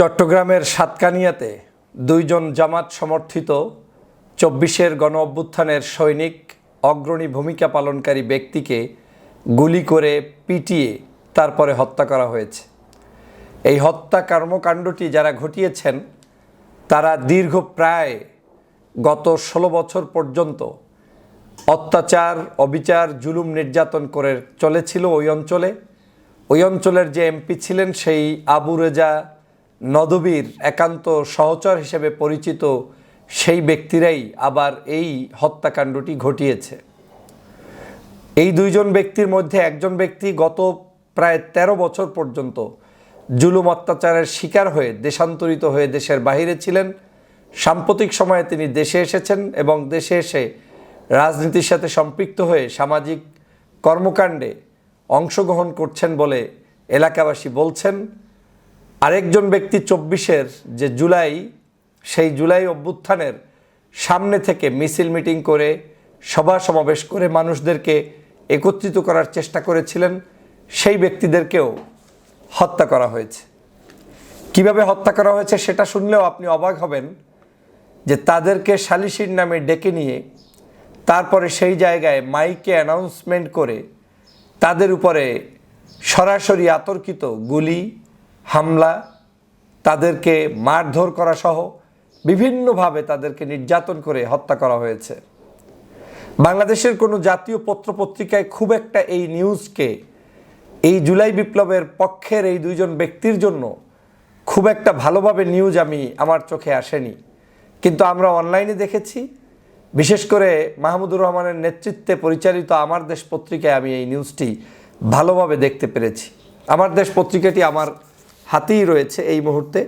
চট্টগ্রামের সাতকানিয়াতে দুইজন জামাত সমর্থিত চব্বিশের গণ অভ্যুত্থানের সৈনিক অগ্রণী ভূমিকা পালনকারী ব্যক্তিকে গুলি করে পিটিয়ে তারপরে হত্যা করা হয়েছে। এই হত্যা কর্মকাণ্ডটি যারা ঘটিয়েছেন, তারা দীর্ঘ প্রায় গত ষোলো বছর পর্যন্ত অত্যাচার, অবিচার, জুলুম নির্যাতন করে চলেছিল ওই অঞ্চলে। ওই অঞ্চলের যে এমপি ছিলেন সেই আবু রেজা নদবীর একান্ত সহচর হিসেবে পরিচিত সেই ব্যক্তিরাই আবার এই হত্যাকাণ্ডটি ঘটিয়েছে। এই দুইজন ব্যক্তির মধ্যে একজন ব্যক্তি গত প্রায় ১৩ বছর পর্যন্ত জুলুম অত্যাচারের শিকার হয়ে দেশান্তরিত হয়ে দেশের বাহিরে ছিলেন। সাম্প্রতিক সময়ে তিনি দেশে এসেছেন এবং দেশে এসে রাজনীতির সাথে সম্পৃক্ত হয়ে সামাজিক কর্মকাণ্ডে অংশগ্রহণ করছেন বলে এলাকাবাসী বলছেন। আরেকজন ব্যক্তি চব্বিশের যে জুলাই, সেই জুলাই অভ্যুত্থানের সামনে থেকে মিছিল মিটিং করে, সভা সমাবেশ করে মানুষদেরকে একত্রিত করার চেষ্টা করেছিলেন, সেই ব্যক্তিদেরকেও হত্যা করা হয়েছে। কীভাবে হত্যা করা হয়েছে সেটা শুনলেও আপনি অবাক হবেন যে তাদেরকে সালিশির নামে ডেকে নিয়ে, তারপরে সেই জায়গায় মাইকে অ্যানাউন্সমেন্ট করে, তাদের উপরে সরাসরি আতর্কিত গুলি হামলা, তাদেরকে মারধর করা সহ বিভিন্নভাবে তাদেরকে নির্যাতন করে হত্যা করা হয়েছে। বাংলাদেশের কোনো জাতীয় পত্রপত্রিকায় খুব একটা এই নিউজকে, এই জুলাই বিপ্লবের পক্ষের এই দুইজন ব্যক্তির জন্য খুব একটা ভালোভাবে নিউজ আমি, আমার চোখে আসেনি। কিন্তু আমরা অনলাইনে দেখেছি, বিশেষ করে মাহমুদুর রহমানের নেতৃত্বে পরিচালিত আমার দেশ পত্রিকায় আমি এই নিউজটি ভালোভাবে দেখতে পেরেছি। আমার দেশ পত্রিকাটি আমার হাতেই রয়েছে এই মুহূর্তে।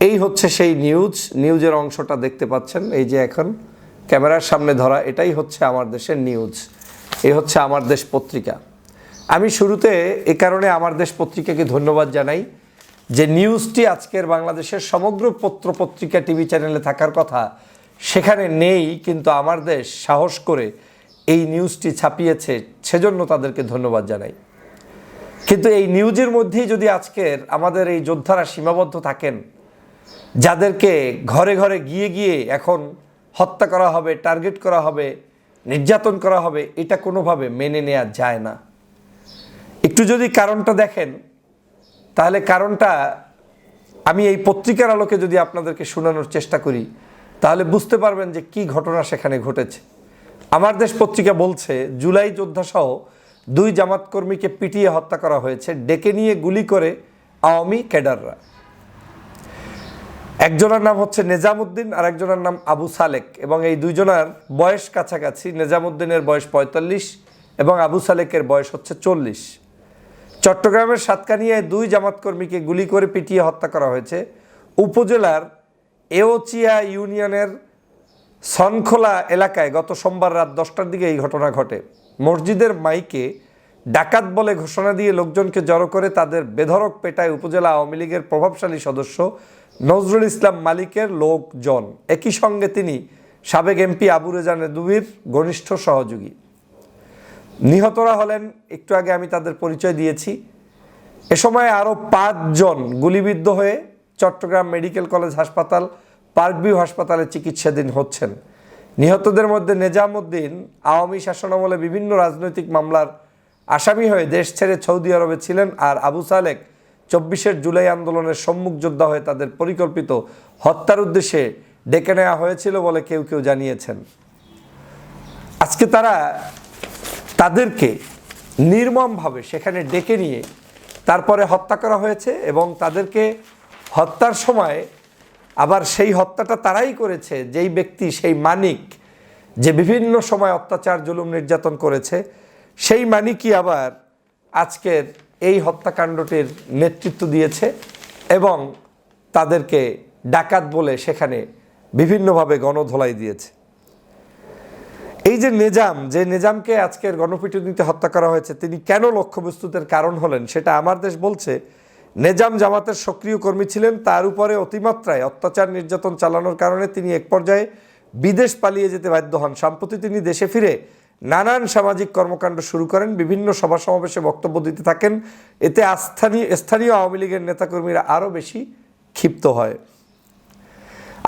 এই হচ্ছে সেই নিউজ নিউজের অংশটা দেখতে পাচ্ছেন, এই যে এখন ক্যামেরার সামনে ধরা, এটাই হচ্ছে আমার দেশের নিউজ এই হচ্ছে আমার দেশ পত্রিকা। আমি শুরুতে এ কারণে আমার দেশ পত্রিকাকে ধন্যবাদ জানাই যে নিউজটি আজকের বাংলাদেশের সমগ্র পত্র পত্রিকা টিভি চ্যানেলে থাকার কথা সেখানে নেই, কিন্তু আমার দেশ সাহস করে এই নিউজটি ছাপিয়েছে, সেজন্য তাদেরকে ধন্যবাদ জানাই। কিন্তু এই নিউজের মধ্যেই যদি আজকের আমাদের এই যোদ্ধারা সীমাবদ্ধ থাকেন, যাদেরকে ঘরে ঘরে গিয়ে গিয়ে এখন হত্যা করা হবে, টার্গেট করা হবে, নির্যাতন করা হবে, এটা কোনোভাবে মেনে নেওয়া যায় না। একটু যদি কারণটা দেখেন, তাহলে কারণটা আমি এই পত্রিকার আলোকে যদি আপনাদেরকে শোনানোর চেষ্টা করি, তাহলে বুঝতে পারবেন যে কি ঘটনা সেখানে ঘটেছে। আমার দেশ পত্রিকা বলছে, জুলাই যোদ্ধা সহ দুই জামাত কর্মীকে পিটিয়ে হত্যা করা হয়েছে, ডেকে নিয়ে গুলি করে আওয়ামী ক্যাডাররা। একজনের নাম হচ্ছে নেজামুদ্দিন আর একজনের নাম আবু সালেক এবং এই দুইজনের বয়স কাছাকাছি। নেজামুদ্দিনের বয়স পঁয়তাল্লিশ এবং আবু সালেকের বয়স হচ্ছে চল্লিশ। চট্টগ্রামের সাতকানিয়ায় দুই জামাত কর্মীকে গুলি করে পিটিয়ে হত্যা করা হয়েছে। উপজেলার এওচিয়া ইউনিয়নের সনখোলা এলাকায় গত সোমবার রাত দশটার দিকে এই ঘটনা ঘটে। মসজিদের মাইকে ডাকাত বলে ঘোষণা দিয়ে লোকজনকে জড়ো করে তাদের বেধরক পেটায় উপজেলা আওয়ামী লীগের প্রভাবশালী সদস্য নজরুল ইসলাম মালিকের লোকজন। একই সঙ্গে তিনি সাবেক এমপি আবু রেজা নেদুবির ঘনিষ্ঠ সহযোগী। নিহতরা হলেন, একটু আগে আমি তাদের পরিচয় দিয়েছি। এ সময় আরও পাঁচজন গুলিবিদ্ধ হয়ে চট্টগ্রাম মেডিকেল কলেজ হাসপাতাল, পার্কভিউ হাসপাতালে চিকিৎসাধীন হচ্ছেন। নিহতদের মধ্যে নেজামুদ্দিন আওয়ামী শাসনামলে বিভিন্ন রাজনৈতিক মামলার আসামি হয়ে দেশ ছেড়ে সৌদি আরবে ছিলেন আর আবু সালেক চব্বিশের জুলাই আন্দোলনের সম্মুখ যোদ্ধা হয়ে তাদের পরিকল্পিত হত্যার উদ্দেশ্যে ডেকে নেওয়া হয়েছিল বলে কেউ কেউ জানিয়েছেন। আজকে তারা তাদেরকে নির্মমভাবে সেখানে ডেকে নিয়ে তারপরে হত্যা করা হয়েছে এবং তাদেরকে হত্যার সময় আবার সেই হত্যাটা তারাই করেছে, যেই ব্যক্তি, সেই মানিক, যে বিভিন্ন সময় অত্যাচার, জুলুম নির্যাতন করেছে, সেই মানিকই আবার আজকের এই হত্যাকাণ্ডটির নেতৃত্ব দিয়েছে এবং তাদেরকে ডাকাত বলে সেখানে বিভিন্নভাবে গণধোলাই দিয়েছে। এই যে নিজাম, যে নিজামকে আজকের গণপিটুনিতে হত্যা করা হয়েছে, তিনি কেন লক্ষ্যবস্তুতের কারণ হলেন, সেটা আমার দেশ বলছে নিজাম জামাতের সক্রিয় কর্মী ছিলেন। তার উপরে অতিমাত্রায় অত্যাচার নির্যাতন চালানোর কারণে তিনি এক পর্যায়ে বিদেশ পালিয়ে যেতে বাধ্য হন। সম্প্রতি তিনি দেশে ফিরে নানান সামাজিক কর্মকাণ্ড শুরু করেন। বিভিন্ন সভা সমাবেশে বক্তব্য দিতে থাকেন। এতে আস্থানীয় স্থানীয় আওয়ামী লীগের নেতাকর্মীরা আরও বেশি ক্ষিপ্ত হয়।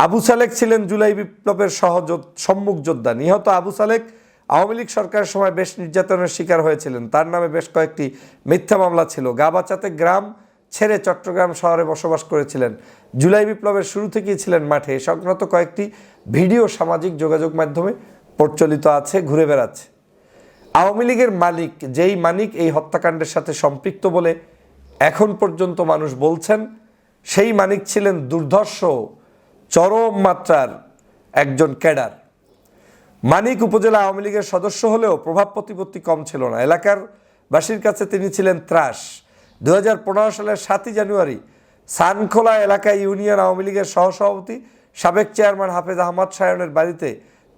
আবু সালেক ছিলেন জুলাই বিপ্লবের সহজ, সম্মুখ যোদ্ধা। নিহত আবু সালেক আওয়ামী লীগ সরকারের সময় বেশ নির্যাতনের শিকার হয়েছিলেন। তার নামে বেশ কয়েকটি মিথ্যা মামলা ছিল। গাবাচাতে গ্রাম ছেড়ে চট্টগ্রাম শহরে বসবাস করেছিলেন। জুলাই বিপ্লবের শুরু থেকেই ছিলেন মাঠে। এ সংক্রান্ত কয়েকটি ভিডিও সামাজিক যোগাযোগ মাধ্যমে প্রচলিত আছে, ঘুরে বেড়াচ্ছে। আওয়ামী লীগের মালিক, যেই মালিক এই হত্যাকাণ্ডের সাথে সম্পৃক্ত বলে এখন পর্যন্ত মানুষ বলছেন, সেই মানিক ছিলেন দুর্ধর্ষ, চরম মাত্রার একজন ক্যাডার। মানিক উপজেলা আওয়ামী লীগের সদস্য হলেও প্রভাব প্রতিপত্তি কম ছিল না। এলাকার বাসীর কাছে তিনি ছিলেন ত্রাস। দু হাজার পনেরো সালের সাতই জানুয়ারি সানখোলা এলাকায় ইউনিয়ন আওয়ামী লীগের সহসভাপতি, সাবেক চেয়ারম্যান হাফেজ আহমদ সায়নের বাড়িতে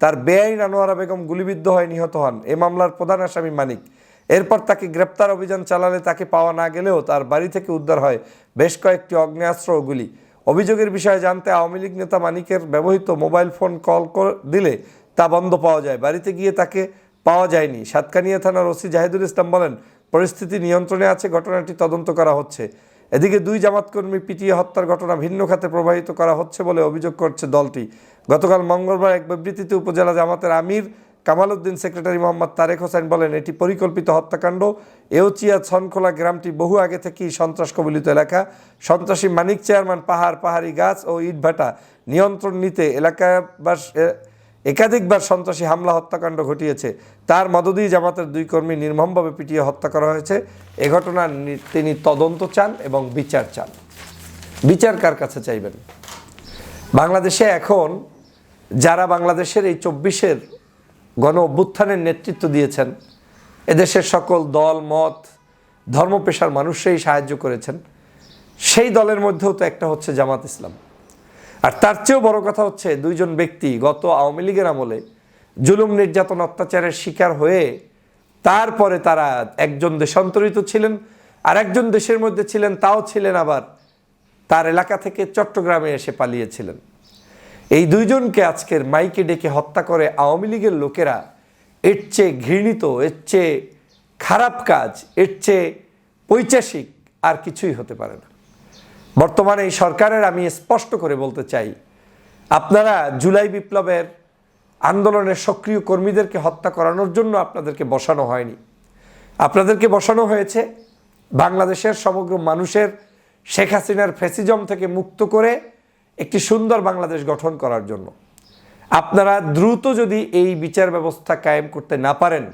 তার বেআইন আনোয়ারা বেগম গুলিবিদ্ধ হয়ে নিহত হন। এ মামলার প্রধান আসামি মানিক। এরপর তাকে গ্রেপ্তার অভিযান চালালে তাকে পাওয়া না গেলেও তার বাড়ি থেকে উদ্ধার হয় বেশ কয়েকটি অগ্নেয়াস্ত্র ও গুলি। অভিযোগের বিষয়ে জানতে আওয়ামী লীগ নেতা মানিকের ব্যবহৃত মোবাইল ফোন কল দিলে তা বন্ধ পাওয়া যায়। বাড়িতে গিয়ে তাকে পাওয়া যায়নি। সাতকানিয়া থানার ওসি জাহিদুল ইসলাম বলেন পরিস্থিতি নিয়ন্ত্রণে আছে, ঘটনাটি তদন্ত করা হচ্ছে। এদিকে দুই জামাতকর্মী পিটিয়ে হত্যার ঘটনা ভিন্ন খাতে প্রবাহিত করা হচ্ছে বলে অভিযোগ করছে দলটি। গতকাল মঙ্গলবার এক বিবৃতিতে উপজেলা জামাতের আমির কামাল উদ্দিন, সেক্রেটারি মোহাম্মদ তারেক হোসেন বলেন, এটি পরিকল্পিত হত্যাকাণ্ড। এওচিয়া ছনখোলা গ্রামটি বহু আগে থেকেই সন্ত্রাস কবলিত এলাকা। সন্ত্রাসী মানিক চেয়ারম্যান পাহাড়, পাহাড়ি গাছ ও ইটভাটা নিয়ন্ত্রণ নিতে এলাকাবাস একাধিকবার সন্ত্রাসী হামলা হত্যাকাণ্ড ঘটিয়েছে। তার মদদি জামাতের দুই কর্মী নির্মমভাবে পিটিয়ে হত্যা করা হয়েছে। এ ঘটনার তিনি তদন্ত চান এবং বিচার চান। বিচার কার কাছে চাইবেন? বাংলাদেশে এখন যারা বাংলাদেশের এই চব্বিশের গণ অভ্যুত্থানের নেতৃত্ব দিয়েছেন, এদেশের সকল দল, মত, ধর্মপেশার মানুষরাই সাহায্য করেছেন। সেই দলের মধ্যেও তো একটা হচ্ছে জামাত ইসলাম। আর তার চেয়েও বড় কথা হচ্ছে দুইজন ব্যক্তি গত আওয়ামী লীগের আমলে জুলুম নির্যাতন অত্যাচারের শিকার হয়ে তারপরে তারা একজন দেশান্তরিত ছিলেন আর একজন দেশের মধ্যে ছিলেন, তাও ছিলেন আবার তার এলাকা থেকে চট্টগ্রামে এসে পালিয়েছিলেন। এই দুইজনকে আজকের মাইকে ডেকে হত্যা করে আওয়ামী লীগের লোকেরা, এর চেয়ে ঘৃণিত, এর চেয়ে খারাপ কাজ, এর চেয়ে পৈচাসিক আর কিছুই হতে পারে না। বর্তমানে এই সরকারের আমি স্পষ্ট করে বলতে চাই, আপনারা জুলাই বিপ্লবের আন্দোলনের সক্রিয় কর্মীদেরকে হত্যা করানোর জন্য আপনাদেরকে বসানো হয়নি। আপনাদেরকে বসানো হয়েছে বাংলাদেশের সমগ্র মানুষের শেখ হাসিনার ফেসিজম থেকে মুক্ত করে একটি সুন্দর বাংলাদেশ গঠন করার জন্য। আপনারা দ্রুত যদি এই বিচার ব্যবস্থা কায়েম করতে না পারেন,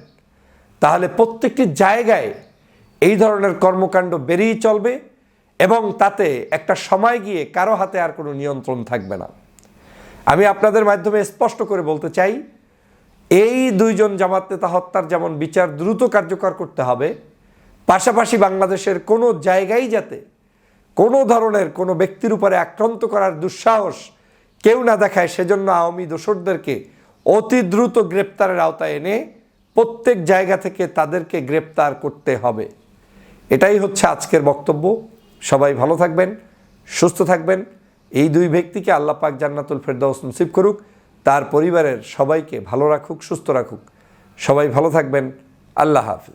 তাহলে প্রত্যেকটি জায়গায় এই ধরনের কর্মকাণ্ড বেরিয়ে চলবে। এবং তাতে একটা সময় গিয়ে কারও হাতে আর কোনো নিয়ন্ত্রণ থাকবে না। আমি আপনাদের মাধ্যমে স্পষ্ট করে বলতে চাই, এই দুইজন জামাত নেতা হত্যার যেমন বিচার দ্রুত কার্যকর করতে হবে, পাশাপাশি বাংলাদেশের কোনো জায়গায় যাতে কোনো ধরনের কোনো ব্যক্তির উপরে আক্রান্ত করার দুঃসাহস কেউ না দেখায়, সেজন্য আওয়ামী দোসরদেরকে অতি দ্রুত গ্রেপ্তারের আওতায় এনে প্রত্যেক জায়গা থেকে তাদেরকে গ্রেপ্তার করতে হবে। এটাই হচ্ছে আজকের বক্তব্য। সবাই ভালো থাকবেন, সুস্থ থাকবেন। এই দুই ব্যক্তিকে আল্লাহ পাক জান্নাতুল ফেরদাউস নসিব করুক, তার পরিবারের সবাইকে ভালো রাখুক, সুস্থ রাখুক। সবাই ভালো থাকবেন। আল্লাহ হাফিজ।